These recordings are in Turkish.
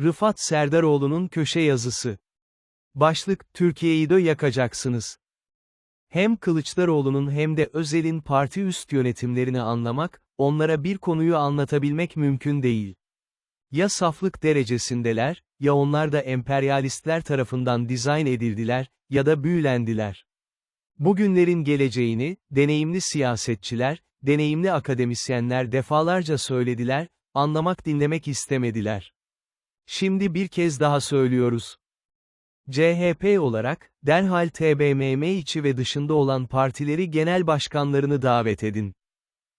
Rıfat Serdaroğlu'nun köşe yazısı. Başlık, Türkiye'yi de yakacaksınız. Hem Kılıçdaroğlu'nun hem de Özel'in parti üst yönetimlerini anlamak, onlara bir konuyu anlatabilmek mümkün değil. Ya saflık derecesindeler, ya onlar da emperyalistler tarafından dizayn edildiler, ya da büyülendiler. Bugünlerin geleceğini, deneyimli siyasetçiler, deneyimli akademisyenler defalarca söylediler, anlamak dinlemek istemediler. Şimdi bir kez daha söylüyoruz. CHP olarak, derhal TBMM içi ve dışında olan partileri genel başkanlarını davet edin.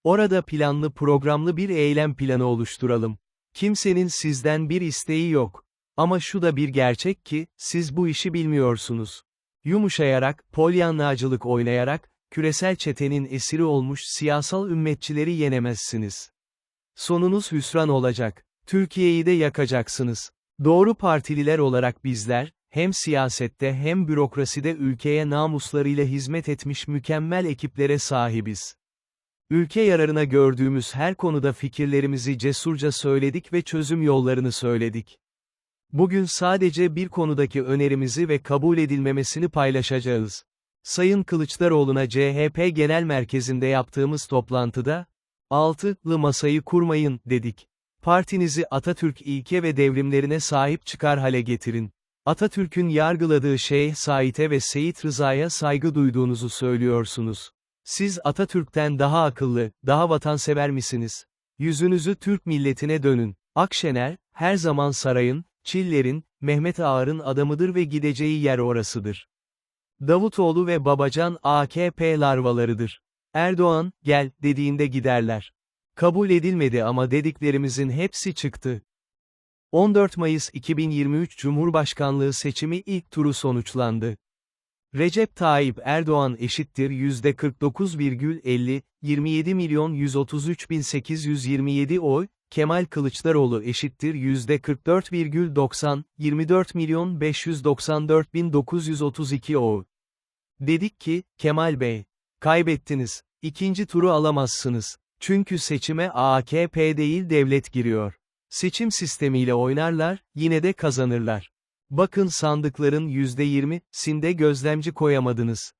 Orada planlı programlı bir eylem planı oluşturalım. Kimsenin sizden bir isteği yok. Ama şu da bir gerçek ki, siz bu işi bilmiyorsunuz. Yumuşayarak, polyanlacılık oynayarak, küresel çetenin esiri olmuş siyasal ümmetçileri yenemezsiniz. Sonunuz hüsran olacak. Türkiye'yi de yakacaksınız. Doğru partililer olarak bizler, hem siyasette hem bürokraside ülkeye namuslarıyla hizmet etmiş mükemmel ekiplere sahibiz. Ülke yararına gördüğümüz her konuda fikirlerimizi cesurca söyledik ve çözüm yollarını söyledik. Bugün sadece bir konudaki önerimizi ve kabul edilmemesini paylaşacağız. Sayın Kılıçdaroğlu'na CHP Genel Merkezi'nde yaptığımız toplantıda, altılı masayı kurmayın, dedik. Partinizi Atatürk ilke ve devrimlerine sahip çıkar hale getirin. Atatürk'ün yargıladığı Şeyh Said'e ve Seyit Rıza'ya saygı duyduğunuzu söylüyorsunuz. Siz Atatürk'ten daha akıllı, daha vatansever misiniz? Yüzünüzü Türk milletine dönün. Akşener, her zaman sarayın, Çiller'in, Mehmet Ağar'ın adamıdır ve gideceği yer orasıdır. Davutoğlu ve Babacan AKP larvalarıdır. Erdoğan, gel, dediğinde giderler. Kabul edilmedi ama dediklerimizin hepsi çıktı. 14 Mayıs 2023 Cumhurbaşkanlığı seçimi ilk turu sonuçlandı. Recep Tayyip Erdoğan eşittir %49,50, 27 milyon 133 bin 827 oy, Kemal Kılıçdaroğlu eşittir %44,90, 24 milyon 594 bin 932 oy. Dedik ki, Kemal Bey, kaybettiniz, ikinci turu alamazsınız. Çünkü seçime AKP değil devlet giriyor. Seçim sistemiyle oynarlar, yine de kazanırlar. Bakın sandıkların %20'sinde gözlemci koyamadınız.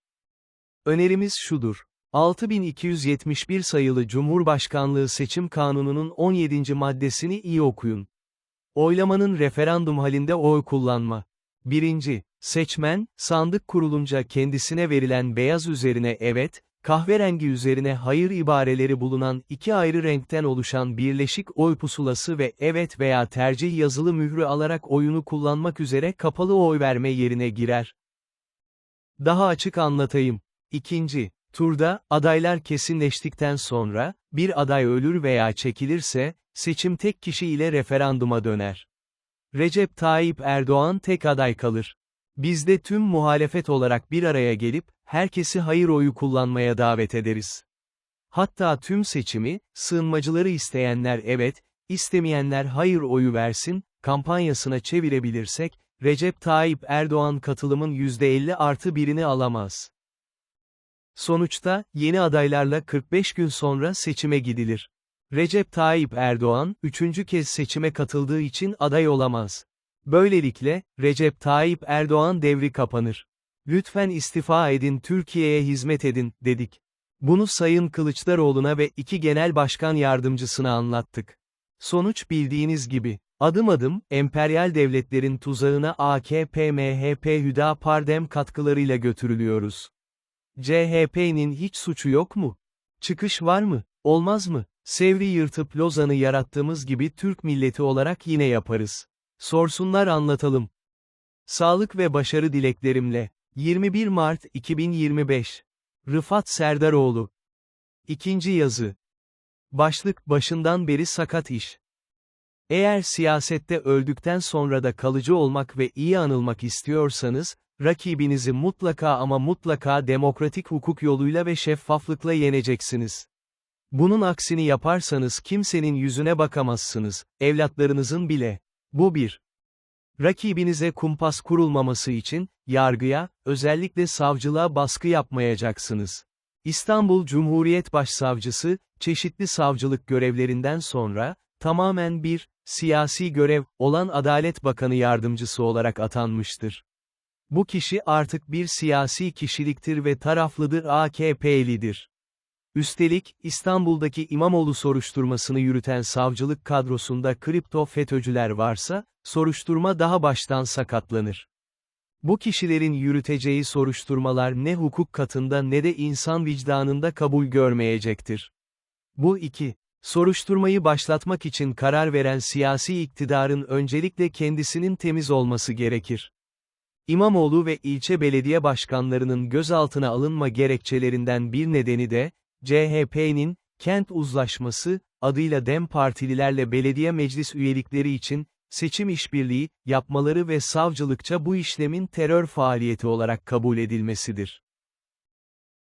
Önerimiz şudur. 6271 sayılı Cumhurbaşkanlığı Seçim Kanunu'nun 17. maddesini iyi okuyun. Oylamanın referandum halinde oy kullanma. 1. Seçmen, sandık kurulunca kendisine verilen beyaz üzerine evet, kahverengi üzerine hayır ibareleri bulunan iki ayrı renkten oluşan birleşik oy pusulası ve evet veya tercih yazılı mührü alarak oyunu kullanmak üzere kapalı oy verme yerine girer. Daha açık anlatayım. İkinci, turda, adaylar kesinleştikten sonra, bir aday ölür veya çekilirse, seçim tek kişi ile referanduma döner. Recep Tayyip Erdoğan tek aday kalır. Biz de tüm muhalefet olarak bir araya gelip, herkesi hayır oyu kullanmaya davet ederiz. Hatta tüm seçimi, sığınmacıları isteyenler evet, istemeyenler hayır oyu versin, kampanyasına çevirebilirsek, Recep Tayyip Erdoğan katılımın %50 artı birini alamaz. Sonuçta, yeni adaylarla 45 gün sonra seçime gidilir. Recep Tayyip Erdoğan, üçüncü kez seçime katıldığı için aday olamaz. Böylelikle, Recep Tayyip Erdoğan devri kapanır. Lütfen istifa edin Türkiye'ye hizmet edin, dedik. Bunu Sayın Kılıçdaroğlu'na ve iki genel başkan yardımcısına anlattık. Sonuç bildiğiniz gibi, adım adım, emperyal devletlerin tuzağına AKP, MHP, Hüdapar katkılarıyla götürülüyoruz. CHP'nin hiç suçu yok mu? Çıkış var mı? Olmaz mı? Sevri yırtıp Lozan'ı yarattığımız gibi Türk milleti olarak yine yaparız. Sorsunlar anlatalım. Sağlık ve başarı dileklerimle. 21 Mart 2025. Rıfat Serdaroğlu. İkinci yazı. Başlık başından beri sakat iş. Eğer siyasette öldükten sonra da kalıcı olmak ve iyi anılmak istiyorsanız, rakibinizi mutlaka ama mutlaka demokratik hukuk yoluyla ve şeffaflıkla yeneceksiniz. Bunun aksini yaparsanız kimsenin yüzüne bakamazsınız, evlatlarınızın bile. Bu bir. Rakibinize kumpas kurulmaması için, yargıya, özellikle savcılığa baskı yapmayacaksınız. İstanbul Cumhuriyet Başsavcısı, çeşitli savcılık görevlerinden sonra, tamamen bir, siyasi görev, olan Adalet Bakanı Yardımcısı olarak atanmıştır. Bu kişi artık bir siyasi kişiliktir ve taraflıdır AKP'lidir. Üstelik, İstanbul'daki İmamoğlu soruşturmasını yürüten savcılık kadrosunda kripto FETÖ'cüler varsa, soruşturma daha baştan sakatlanır. Bu kişilerin yürüteceği soruşturmalar ne hukuk katında ne de insan vicdanında kabul görmeyecektir. Bu iki, soruşturmayı başlatmak için karar veren siyasi iktidarın öncelikle kendisinin temiz olması gerekir. İmamoğlu ve ilçe belediye başkanlarının gözaltına alınma gerekçelerinden bir nedeni de, CHP'nin, kent uzlaşması, adıyla DEM partililerle belediye meclis üyelikleri için, seçim işbirliği, yapmaları ve savcılıkça bu işlemin terör faaliyeti olarak kabul edilmesidir.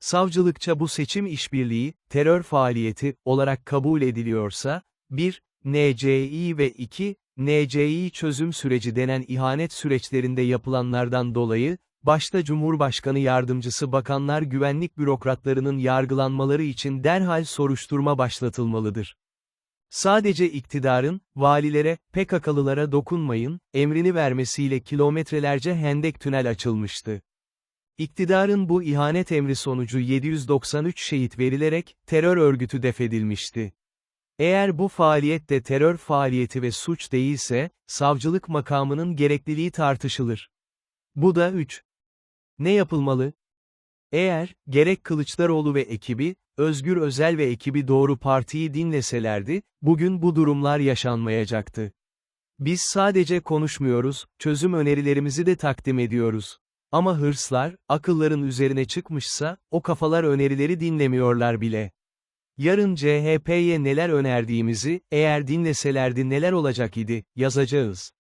Savcılıkça bu seçim işbirliği, terör faaliyeti, olarak kabul ediliyorsa, 1. NCİ ve 2. NCİ çözüm süreci denen ihanet süreçlerinde yapılanlardan dolayı, başta Cumhurbaşkanı Yardımcısı bakanlar güvenlik bürokratlarının yargılanmaları için derhal soruşturma başlatılmalıdır. Sadece iktidarın, valilere, PKK'lılara dokunmayın, emrini vermesiyle kilometrelerce hendek tünel açılmıştı. İktidarın bu ihanet emri sonucu 793 şehit verilerek, terör örgütü defedilmişti. Eğer bu faaliyet de terör faaliyeti ve suç değilse, savcılık makamının gerekliliği tartışılır. Bu da 3. Ne yapılmalı? Eğer, gerek Kılıçdaroğlu ve ekibi, Özgür Özel ve ekibi doğru partiyi dinleselerdi, bugün bu durumlar yaşanmayacaktı. Biz sadece konuşmuyoruz, çözüm önerilerimizi de takdim ediyoruz. Ama hırslar, akılların üzerine çıkmışsa, o kafalar önerileri dinlemiyorlar bile. Yarın CHP'ye neler önerdiğimizi, eğer dinleselerdi neler olacak idi, yazacağız.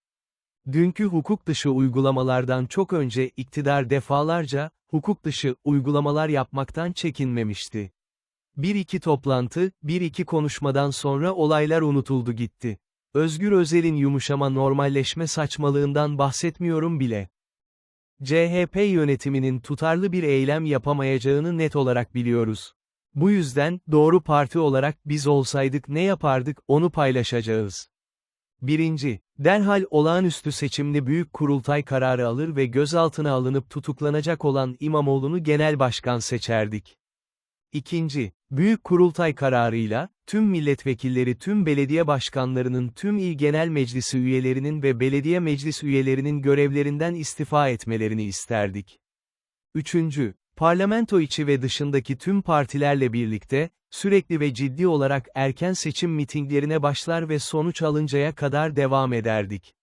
Dünkü hukuk dışı uygulamalardan çok önce iktidar defalarca, hukuk dışı uygulamalar yapmaktan çekinmemişti. Bir iki toplantı, bir iki konuşmadan sonra olaylar unutuldu gitti. Özgür Özel'in yumuşama normalleşme saçmalığından bahsetmiyorum bile. CHP yönetiminin tutarlı bir eylem yapamayacağını net olarak biliyoruz. Bu yüzden, doğru parti olarak biz olsaydık ne yapardık, onu paylaşacağız. 1. Derhal olağanüstü seçimli büyük kurultay kararı alır ve gözaltına alınıp tutuklanacak olan İmamoğlu'nu genel başkan seçerdik. 2. Büyük kurultay kararıyla, tüm milletvekilleri tüm belediye başkanlarının tüm il genel meclisi üyelerinin ve belediye meclis üyelerinin görevlerinden istifa etmelerini isterdik. 3. Parlamento içi ve dışındaki tüm partilerle birlikte, sürekli ve ciddi olarak erken seçim mitinglerine başlar ve sonuç alıncaya kadar devam ederdik.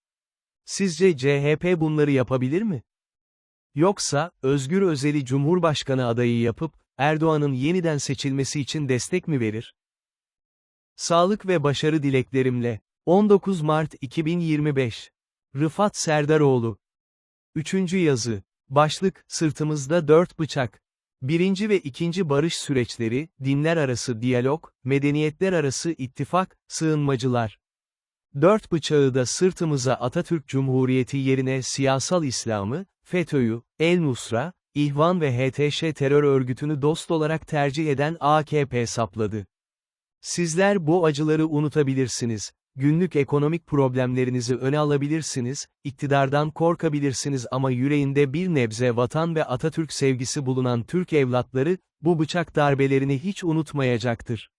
Sizce CHP bunları yapabilir mi? Yoksa, Özgür Özel'i Cumhurbaşkanı adayı yapıp, Erdoğan'ın yeniden seçilmesi için destek mi verir? Sağlık ve başarı dileklerimle. 19 Mart 2025. Rıfat Serdaroğlu. Üçüncü yazı. Başlık, sırtımızda dört bıçak. Birinci ve ikinci barış süreçleri, dinler arası diyalog, medeniyetler arası ittifak, sığınmacılar. Dört bıçağı da sırtımıza Atatürk Cumhuriyeti yerine siyasal İslam'ı, FETÖ'yü, El-Nusra, İhvan ve HTŞ terör örgütünü dost olarak tercih eden AKP sapladı. Sizler bu acıları unutabilirsiniz, günlük ekonomik problemlerinizi öne alabilirsiniz, iktidardan korkabilirsiniz ama yüreğinde bir nebze vatan ve Atatürk sevgisi bulunan Türk evlatları, bu bıçak darbelerini hiç unutmayacaktır.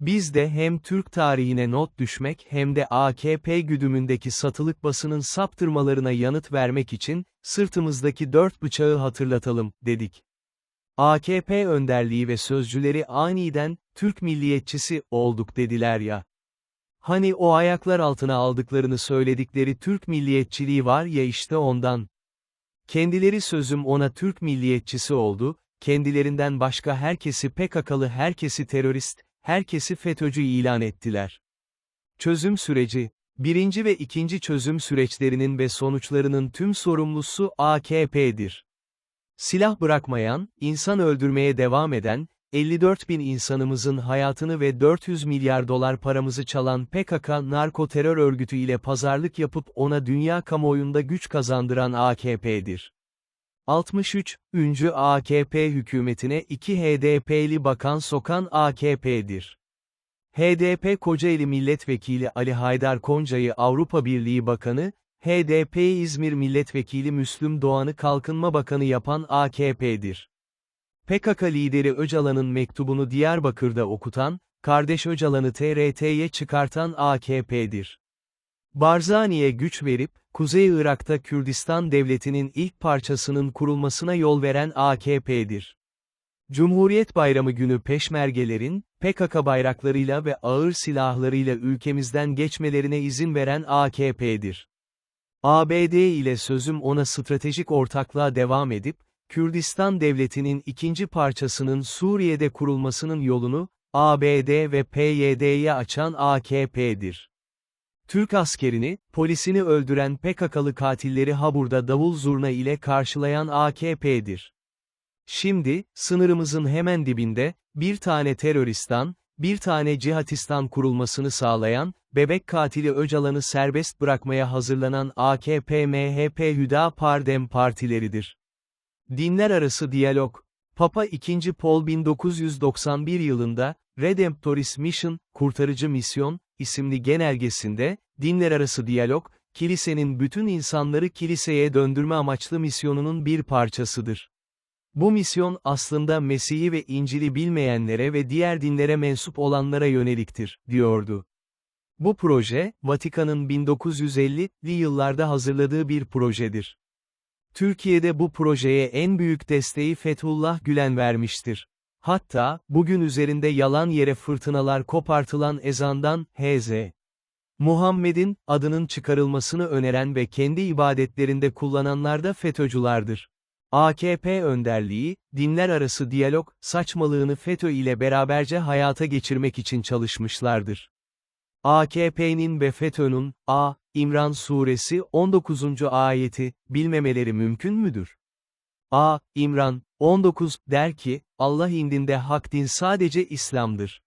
Biz de hem Türk tarihine not düşmek hem de AKP güdümündeki satılık basının saptırmalarına yanıt vermek için, sırtımızdaki dört bıçağı hatırlatalım, dedik. AKP önderliği ve sözcüleri aniden, Türk milliyetçisi, olduk dediler ya. Hani o ayaklar altına aldıklarını söyledikleri Türk milliyetçiliği var ya işte ondan. Kendileri sözüm ona Türk milliyetçisi oldu, kendilerinden başka herkesi PKK'lı herkesi terörist, herkesi FETÖ'cü ilan ettiler. Çözüm süreci, birinci ve ikinci çözüm süreçlerinin ve sonuçlarının tüm sorumlusu AKP'dir. Silah bırakmayan, insan öldürmeye devam eden, 54 bin insanımızın hayatını ve 400 milyar dolar paramızı çalan PKK narko terör örgütü ile pazarlık yapıp ona dünya kamuoyunda güç kazandıran AKP'dir. 63. Üncü AKP hükümetine 2 HDP'li bakan sokan AKP'dir. HDP Kocaeli Milletvekili Ali Haydar Konca'yı Avrupa Birliği Bakanı, HDP İzmir Milletvekili Müslüm Doğan'ı Kalkınma Bakanı yapan AKP'dir. PKK lideri Öcalan'ın mektubunu Diyarbakır'da okutan, kardeş Öcalan'ı TRT'ye çıkartan AKP'dir. Barzani'ye güç verip, Kuzey Irak'ta Kürdistan Devleti'nin ilk parçasının kurulmasına yol veren AKP'dir. Cumhuriyet Bayramı günü peşmergelerin, PKK bayraklarıyla ve ağır silahlarıyla ülkemizden geçmelerine izin veren AKP'dir. ABD ile sözüm ona stratejik ortaklığa devam edip, Kürdistan Devleti'nin ikinci parçasının Suriye'de kurulmasının yolunu, ABD ve PYD'ye açan AKP'dir. Türk askerini, polisini öldüren PKK'lı katilleri Habur'da davul zurna ile karşılayan AKP'dir. Şimdi, sınırımızın hemen dibinde, bir tane teröristan, bir tane cihatistan kurulmasını sağlayan, bebek katili Öcalan'ı serbest bırakmaya hazırlanan AKP, MHP, Hüdapar Dem partileridir. Dinler arası diyalog, Papa II. Paul 1991 yılında, Redemptoris Mission, Kurtarıcı Misyon, isimli genelgesinde, dinler arası diyalog, kilisenin bütün insanları kiliseye döndürme amaçlı misyonunun bir parçasıdır. Bu misyon aslında Mesih'i ve İncil'i bilmeyenlere ve diğer dinlere mensup olanlara yöneliktir, diyordu. Bu proje, Vatikan'ın 1950'li yıllarda hazırladığı bir projedir. Türkiye'de bu projeye en büyük desteği Fethullah Gülen vermiştir. Hatta, bugün üzerinde yalan yere fırtınalar kopartılan ezandan, H.Z. Muhammed'in, adının çıkarılmasını öneren ve kendi ibadetlerinde kullananlar da FETÖ'cülardır. AKP önderliği, dinler arası diyalog, saçmalığını FETÖ ile beraberce hayata geçirmek için çalışmışlardır. AKP'nin ve FETÖ'nün, A. İmran Suresi 19. ayeti, bilmemeleri mümkün müdür? A. İmran, 19, der ki, Allah indinde hak din sadece İslam'dır.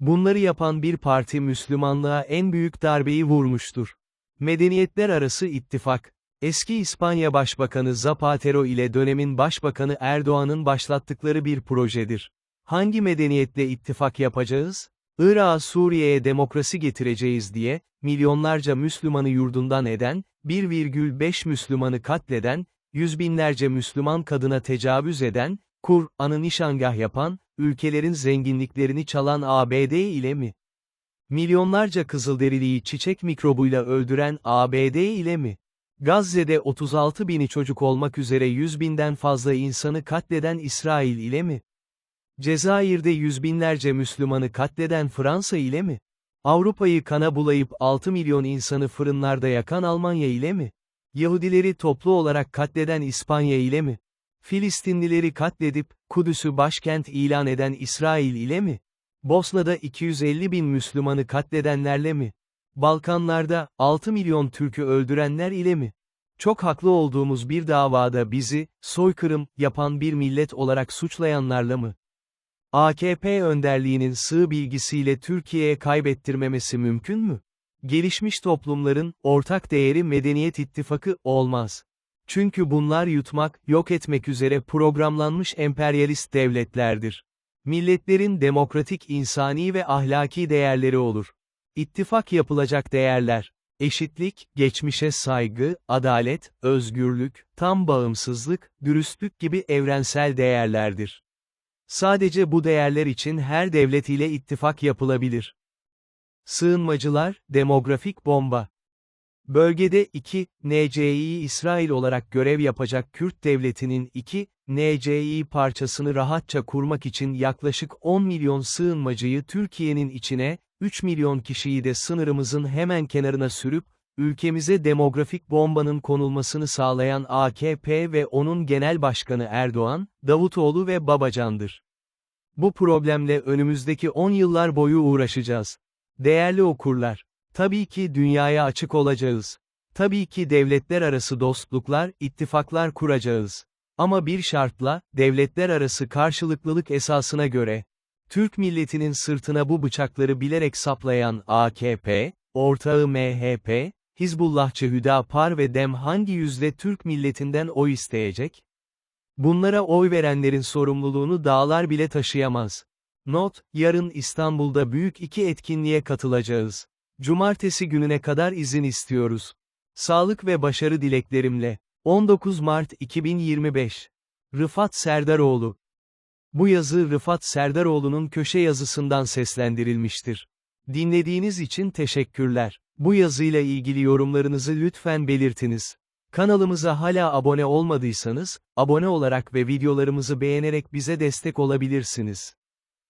Bunları yapan bir parti Müslümanlığa en büyük darbeyi vurmuştur. Medeniyetler arası ittifak, eski İspanya Başbakanı Zapatero ile dönemin Başbakanı Erdoğan'ın başlattıkları bir projedir. Hangi medeniyetle ittifak yapacağız? Irak'a Suriye'ye demokrasi getireceğiz diye, milyonlarca Müslümanı yurdundan eden, 1,5 Müslümanı katleden, yüz binlerce Müslüman kadına tecavüz eden, Kur'an'ı nişangah yapan, ülkelerin zenginliklerini çalan ABD ile mi? Milyonlarca Kızılderiliyi çiçek mikrobuyla öldüren ABD ile mi? Gazze'de 36 bini çocuk olmak üzere 100 binden fazla insanı katleden İsrail ile mi? Cezayir'de yüz binlerce Müslümanı katleden Fransa ile mi? Avrupa'yı kana bulayıp 6 milyon insanı fırınlarda yakan Almanya ile mi? Yahudileri toplu olarak katleden İspanya ile mi? Filistinlileri katledip, Kudüs'ü başkent ilan eden İsrail ile mi? Bosna'da 250 bin Müslümanı katledenlerle mi? Balkanlarda, 6 milyon Türk'ü öldürenler ile mi? Çok haklı olduğumuz bir davada bizi, soykırım, yapan bir millet olarak suçlayanlarla mı? AKP önderliğinin sığ bilgisiyle Türkiye'ye kaybettirmemesi mümkün mü? Gelişmiş toplumların, ortak değeri medeniyet ittifakı, olmaz. Çünkü bunlar yutmak, yok etmek üzere programlanmış emperyalist devletlerdir. Milletlerin demokratik insani ve ahlaki değerleri olur. İttifak yapılacak değerler, eşitlik, geçmişe saygı, adalet, özgürlük, tam bağımsızlık, dürüstlük gibi evrensel değerlerdir. Sadece bu değerler için her devlet ile ittifak yapılabilir. Sığınmacılar, demografik bomba. Bölgede 2, NCİ İsrail olarak görev yapacak Kürt devletinin 2, NCİ parçasını rahatça kurmak için yaklaşık 10 milyon sığınmacıyı Türkiye'nin içine, 3 milyon kişiyi de sınırımızın hemen kenarına sürüp, ülkemize demografik bombanın konulmasını sağlayan AKP ve onun genel başkanı Erdoğan, Davutoğlu ve Babacan'dır. Bu problemle önümüzdeki 10 yıllar boyu uğraşacağız. Değerli okurlar, tabii ki dünyaya açık olacağız. Tabii ki devletler arası dostluklar, ittifaklar kuracağız. Ama bir şartla, devletler arası karşılıklılık esasına göre, Türk milletinin sırtına bu bıçakları bilerek saplayan AKP, ortağı MHP, Hizbullahçı Hüdapar ve DEM hangi yüzle Türk milletinden oy isteyecek? Bunlara oy verenlerin sorumluluğunu dağlar bile taşıyamaz. Not, yarın İstanbul'da büyük iki etkinliğe katılacağız. Cumartesi gününe kadar izin istiyoruz. Sağlık ve başarı dileklerimle. 19 Mart 2025. Rıfat Serdaroğlu. Bu yazı Rıfat Serdaroğlu'nun köşe yazısından seslendirilmiştir. Dinlediğiniz için teşekkürler. Bu yazıyla ilgili yorumlarınızı lütfen belirtiniz. Kanalımıza hala abone olmadıysanız, abone olarak ve videolarımızı beğenerek bize destek olabilirsiniz.